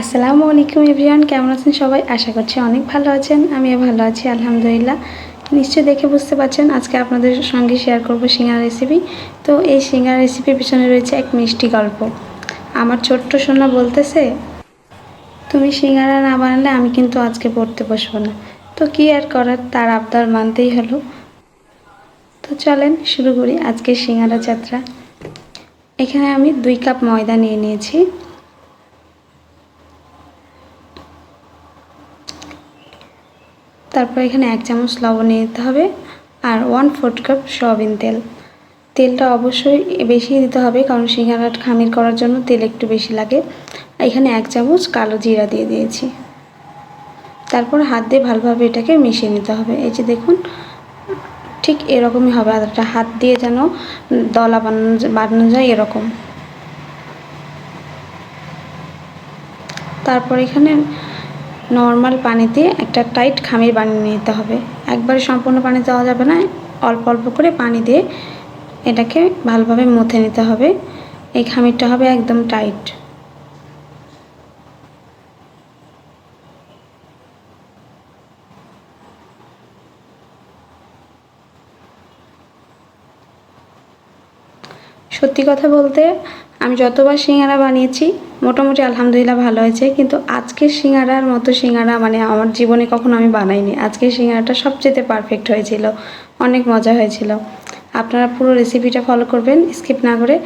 আসসালামু আলাইকুম এভরিওয়ান, কেমন আছেন সবাই? আশা করছি অনেক ভালো আছেন, আমিও ভালো আছি, আলহামদুলিল্লাহ। নিশ্চয়ই দেখে বুঝতে পারছেন, আজকে আপনাদের সঙ্গে শেয়ার করব সিঙ্গার রেসিপি তো এই সিঙ্গার রেসিপির পিছনে রয়েছে এক মিষ্টি গল্প। আমার ছোট্ট সোনা বলতেছে, তুমি সিঙ্গারা না বানালে আমি কিন্তু আজকে পড়তে বসবো না। তো কি আর করার, তার আবদার মানতেই হলো। তো চলেন শুরু করি আজকের সিঙ্গারা যাত্রা। এখানে আমি দুই কাপ ময়দা নিয়ে নিয়েছি। তারপর এখানে এক চামচ লবণ নিতে হবে আর ওয়ান ফোর্থ কাপ সয়াবিন তেল। তেলটা অবশ্যই বেশি দিতে হবে কারণ সিঙ্গারা খামির করার জন্য তেল একটু বেশি লাগে। এখানে এক চামচ কালো জিরা দিয়ে দিয়েছি। তারপর হাত দিয়ে ভালোভাবে এটাকে মিশিয়ে নিতে হবে। এই যে দেখুন, ঠিক এরকমই হবে। আদাটা হাত দিয়ে যেন দলা বানানো বানানো যায় এরকম। তারপর এখানে নর্মাল পানিতে একটা টাইট খামির বানিয়ে নিতে হবে। একবারে সম্পূর্ণ পানি দেওয়া যাবে না, অল্প অল্প করে পানি দিয়ে এটাকে ভালোভাবে মুথে নিতে হবে। এই খামিরটা হবে একদম টাইট। সত্যি কথা বলতে, আমি যতবার সিঙ্গারা বানিয়েছি, মোটামুটি আলহামদুলিল্লাহ ভালো হয়েছে। কিন্তু আজকের সিঙ্গারার মতো সিঙ্গারা মানে আমার জীবনে কখনো আমি বানাইনি। আজকের সিঙ্গারাটা সবচেয়ে পারফেক্ট হয়েছিল। অনেক মজা হয়েছিল। আপনারা পুরো রেসিপিটা ফলো করবেন স্কিপ না করে।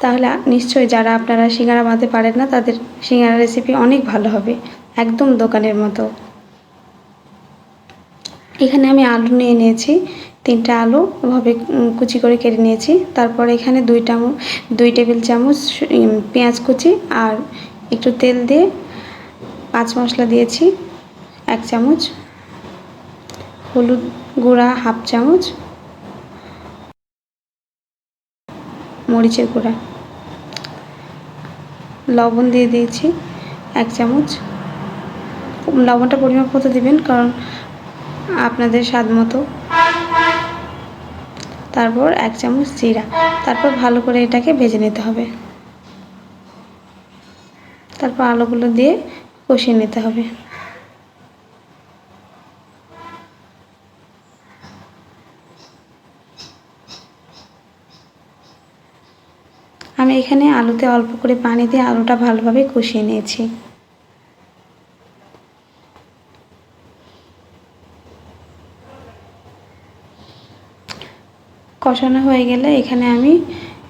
তাহলে নিশ্চয়ই যারা আপনারা সিঙ্গারা বানাতে পারেন না, তাদের সিঙ্গারা রেসিপি অনেক ভালো হবে। একদম দোকানের মতো। এখানে আমি আলু নিয়ে নিয়েছি। তিনটা আলু ওভাবে কুচি করে কেটে নিয়েছি। তারপর এখানে দুই চামচ দুই টেবিল চামচ পেঁয়াজ কুচি আর একটু তেল দিয়ে পাঁচ মশলা দিয়েছি। এক চামচ হলুদ গুঁড়া, হাফ চামচ মরিচের গুঁড়া। লবণ দিয়ে দিয়েছি এক চামচ। লবণটা পরিমাপ মতো দেবেন, কারণ আপনাদের স্বাদ মতো। তারপর এক চামচ জিরা। তারপর ভালো করে এটাকে ভেজে নিতে হবে। তারপর আলুগুলো দিয়ে কষিয়ে নিতে হবে। আমি এখানে আলুতে অল্প করে পানি দিয়ে আলুটা ভালোভাবে কষিয়ে নিয়েছি। কষানো হয়ে গেলে এখানে আমি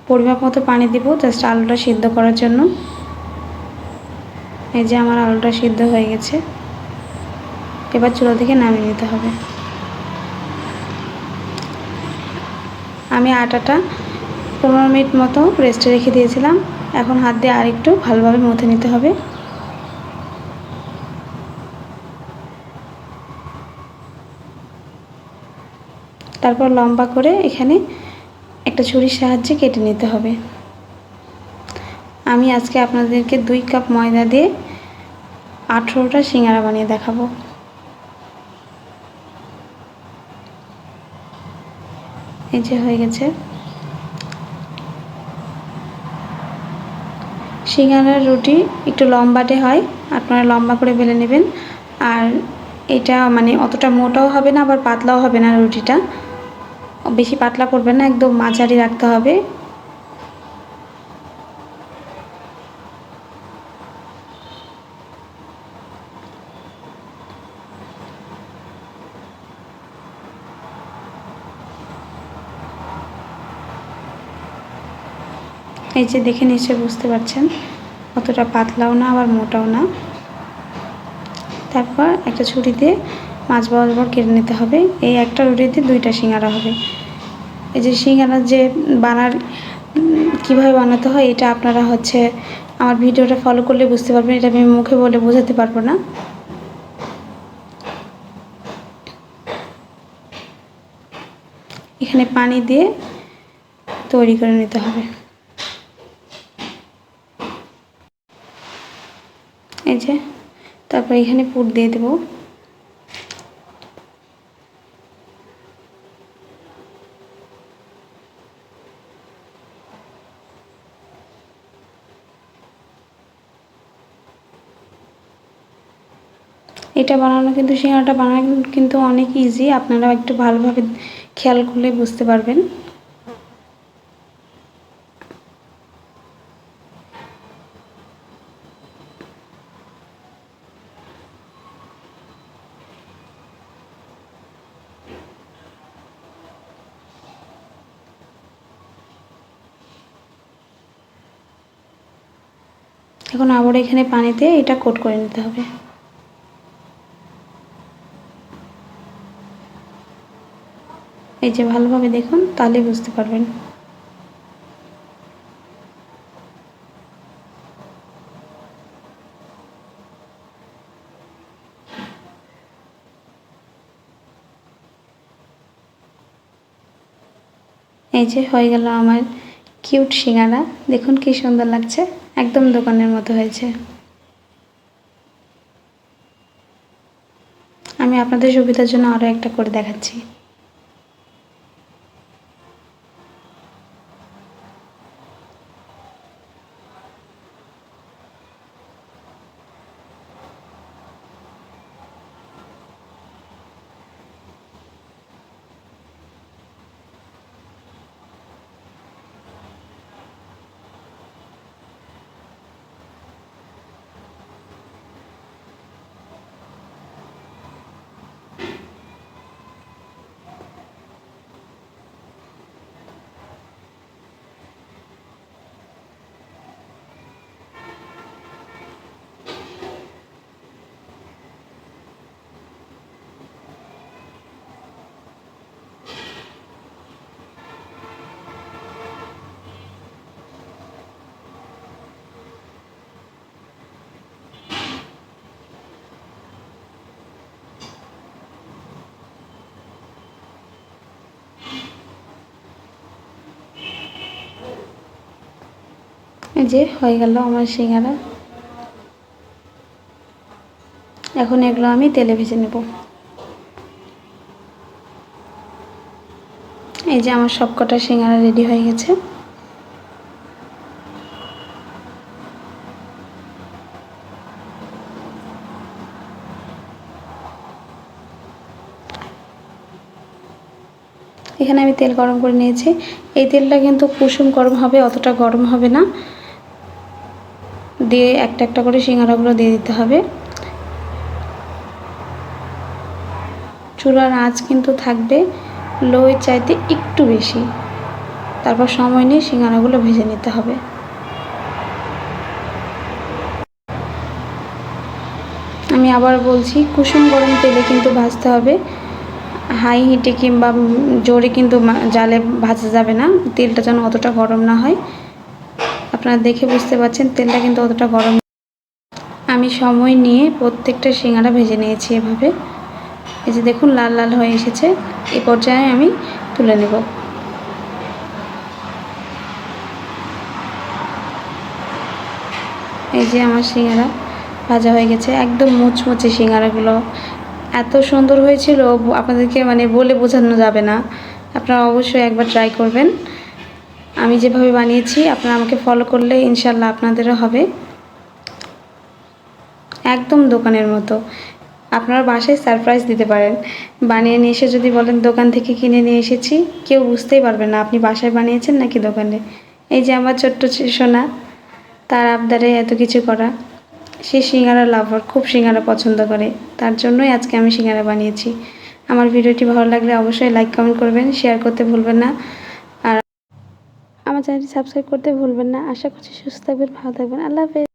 পরিমাপ মতো পানি দিব জাস্ট আলুটা সিদ্ধ করার জন্য। এই যে আমার আলুটা সিদ্ধ হয়ে গেছে। এবার চুলা থেকে নামিয়ে নিতে হবে। আমি আটাটা পনেরো মিনিট মতো রেস্টে রেখে দিয়েছিলাম। এখন হাত দিয়ে আরেকটু ভালোভাবে মথে নিতে হবে। তারপর লম্বা করে এখানে একটা ছুরির সাহায্যে কেটে নিতে হবে। আমি আজকে আপনাদেরকে দুই কাপ ময়দা দিয়ে আঠেরোটা সিঙ্গারা বানিয়ে দেখাবো। এই যে হয়ে গেছে। সিঙ্গারার রুটি একটু লম্বাটে হয়, আপনারা লম্বা করে বেলে নেবেন। আর এটা মানে অতটা মোটাও হবে না, আবার পাতলাও হবে না রুটিটা। বেশি পাতলা করবেন না, একদম মাঝারি রাখতে হবে। এই যে দেখে নিশ্চয়ই বুঝতে পারছেন, অতটা পাতলাও না, আবার মোটাও না। তারপর একটা ছুরি দিয়ে মাছ বরাবর কেটে নিতে হবে। এই একটা রুটিতে দুইটা সিঙ্গারা হবে। এই যে সিঙ্গারা যে বানার কীভাবে বানাতে হয়, এটা আপনারা হচ্ছে আমার ভিডিওটা ফলো করলে বুঝতে পারবেন। এটা আমি মুখে বলে বোঝাতে পারব না। এখানে পানি দিয়ে তৈরি করে নিতে হবে। এই যে, তারপর এখানে পুর দিয়ে দেবো। এটা বানানো কিন্তু সিঙ্গারাটা বানানো কিন্তু অনেক ইজি আপনারা একটু ভালোভাবে খেয়াল করলে বুঝতে পারবেন। এখন আবার এখানে পানিতে এটা কোট করে নিতে হবে। এই যে ভালোভাবে দেখুন, তাহলে বুঝতে পারবেন। এই যে হয়ে গেল আমার কিউট সিঙ্গারা। দেখুন কি সুন্দর লাগছে, একদম দোকানের মতো হয়েছে। আমি আপনাদের সুবিধার জন্য আরও একটা করে দেখাচ্ছি। যে হয়ে গেল আমার সিঙ্গারা। এখন এগুলো আমি তেলে ভেজে নেব। এই যে আমার সবকটা সিঙ্গারা রেডি হয়ে গেছে। এখানে আমি তেল গরম করে নিয়েছি। এই তেলটা কিন্তু কুসুম গরম হবে, অতটা গরম হবে না। দিয়ে একটা একটা করে সিঙ্গারাগুলো দিয়ে দিতে হবে। চুলার আঁচ কিন্তু থাকবে লোয়ের চাইতে একটু বেশি। তারপর সময় নিয়ে সিঙ্গারাগুলো ভেজে নিতে হবে। আমি আবার বলছি, কুসুম গরম তেলে কিন্তু ভাজতে হবে। হাই হিটে কিংবা জোরে কিন্তু জালে ভাজা যাবে না। তেলটা যেন অতটা গরম না হয়। আপনারা দেখে বুঝতে পারছেন, তেলটা কিন্তু অতটা গরম আমি সময় নিয়ে প্রত্যেকটা সিঙ্গারা ভেজে নিয়েছি এভাবে। এই যে দেখুন, লাল লাল হয়ে এসেছে। এ পর্যায়ে আমি তুলে নেব। এই যে আমার সিঙ্গারা ভাজা হয়ে গেছে। একদম মুচমুচে সিঙ্গারাগুলো এত সুন্দর হয়েছিল, আপনাদেরকে মানে বলে বোঝানো যাবে না। আপনারা অবশ্যই একবার ট্রাই করবেন। আমি যেভাবে বানিয়েছি, আপনারা আমাকে ফলো করলে ইনশাল্লাহ আপনাদেরও হবে। একদম দোকানের মতো। আপনারা বাসায় সারপ্রাইজ দিতে পারেন। বানিয়ে নিয়ে এসে যদি বলেন, দোকান থেকে কিনে নিয়ে এসেছি। কেউ বুঝতেই পারবে না, আপনি বাসায় বানিয়েছেন নাকি দোকানে? এই যে আমার ছোট্ট সোনা, তার আবদারে এত কিছু করা। সে সিঙ্গারা লাভার খুব সিঙ্গারা পছন্দ করে। তার জন্যই আজকে আমি সিঙ্গারা বানিয়েছি। আমার ভিডিওটি ভালো লাগলে অবশ্যই লাইক কমেন্ট করবেন শেয়ার করতে ভুলবেন না। আমার চ্যানেলটি সাবস্ক্রাইব করতে ভুলবেন না। আশা করছি সুস্থ থাকবেন ভালো থাকবেন। আল্লাহ হাফেজ।